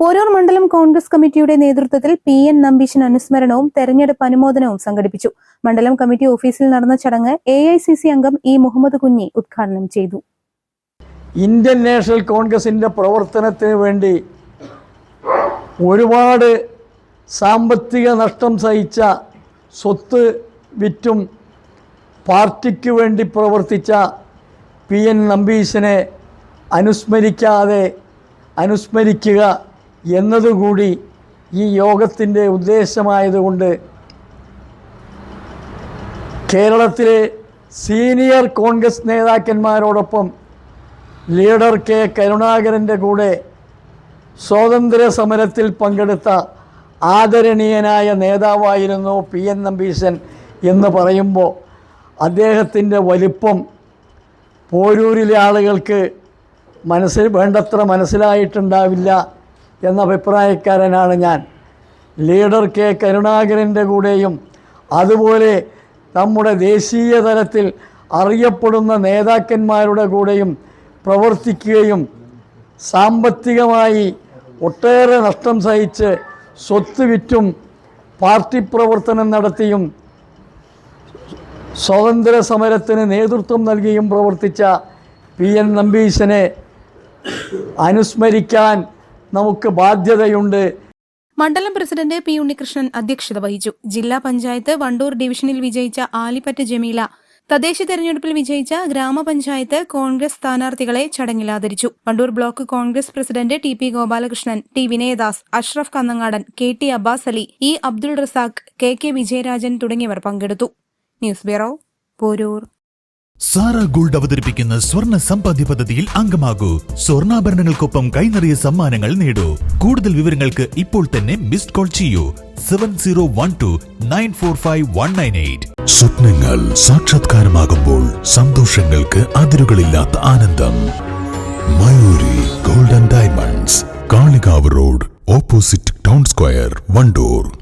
Porur മണ്ഡലം കോൺഗ്രസ് കമ്മിറ്റിയുടെ നേതൃത്വത്തിൽ പി എൻ നമ്പീശൻ അനുസ്മരണവും തെരഞ്ഞെടുപ്പ് അനുമോദനവും സംഘടിപ്പിച്ചു. മണ്ഡലം കമ്മിറ്റി ഓഫീസിൽ നടന്ന ചടങ്ങ് എ അംഗം ഇ മുഹമ്മദ് കുഞ്ഞി ഉദ്ഘാടനം ചെയ്തു. ഇന്ത്യൻ നാഷണൽ കോൺഗ്രസിന്റെ പ്രവർത്തനത്തിന് വേണ്ടി ഒരുപാട് സാമ്പത്തിക നഷ്ടം സഹിച്ച സ്വത്ത് വിറ്റും പാർട്ടിക്ക് വേണ്ടി പ്രവർത്തിച്ച പി എൻ നമ്പീശനെ അനുസ്മരിക്കാതെ അനുസ്മരിക്കുക എന്നതുകൂടി ഈ യോഗത്തിന്റെ ഉദ്ദേശമായതുകൊണ്ട് കേരളത്തിലെ സീനിയർ കോൺഗ്രസ് നേതാക്കന്മാരോടൊപ്പം ലീഡർ കെ കരുണാകരന്റെ കൂടെ സ്വാതന്ത്ര്യ സമരത്തിൽ പങ്കെടുത്ത ആദരണീയനായ നേതാവായിരുന്നു പി എൻ നമ്പീശൻ എന്ന് പറയുമ്പോൾ അദ്ദേഹത്തിന്റെ വലിപ്പം പോരൂരിലെ ആളുകൾക്ക് മനസ്സിൽ വേണ്ടത്ര മനസ്സിലായിട്ടുണ്ടാവില്ല. എന്ന അഭിപ്രായക്കാരനാണ് ഞാൻ. ലീഡർ കെ കരുണാകരന്റെ കൂടെയും അതുപോലെ നമ്മുടെ ദേശീയ തലത്തിൽ അറിയപ്പെടുന്ന നേതാക്കന്മാരുടെ കൂടെയും പ്രവർത്തിക്കുകയും സാമ്പത്തികമായി ഒട്ടേറെ നഷ്ടം സഹിച്ച് സ്വത്ത് വിറ്റും പാർട്ടി പ്രവർത്തനം നടത്തിയും സ്വാതന്ത്ര്യ സമരത്തിന് നേതൃത്വം നൽകിയും പ്രവർത്തിച്ച പി എൻ നമ്പീശനെ അനുസ്മരിക്കാൻ നമുക്ക് ബാധ്യതയുണ്ട്. മണ്ഡലം പ്രസിഡന്റ് പി ഉണ്ണികൃഷ്ണൻ അധ്യക്ഷത വഹിച്ചു. ജില്ലാ പഞ്ചായത്ത് വണ്ടൂർ ഡിവിഷനിൽ വിജയിച്ച ആലിപ്പറ്റ ജമീല തദ്ദേശ തെരഞ്ഞെടുപ്പിൽ വിജയിച്ച ഗ്രാമപഞ്ചായത്ത് കോൺഗ്രസ് സ്ഥാനാർത്ഥികളെ ചടങ്ങിൽ ആദരിച്ചു. Wandoor block Congress president T P Gopalakrishnan T Vinayadas Ashraf Kannangadan K T Abbas Ali E Abdul Razak K K Vijayarajan തുടങ്ങിയവർ പങ്കെടുത്തു. News bureau Porur. Sara gold അവതരിപ്പിക്കുന്ന സ്വർണ സമ്പാദ്യ പദ്ധതിയിൽ അംഗമാകൂ. സ്വർണാഭരണങ്ങൾക്കൊപ്പം കൈനിറിയ സമ്മാനങ്ങൾ നേടൂ. കൂടുതൽ വിവരങ്ങൾക്ക് ഇപ്പോൾ തന്നെ മിസ്ഡ് കോൾ ചെയ്യൂ. Seven zero one two nine four five one nine eight. സ്വപ്നങ്ങൾ സാക്ഷാത്കാരമാകുമ്പോൾ സന്തോഷങ്ങൾക്ക് അതിരുകളില്ലാത്ത ആനന്ദം. Mayuri golden diamonds Kalikavu road opposite town square Wandoor.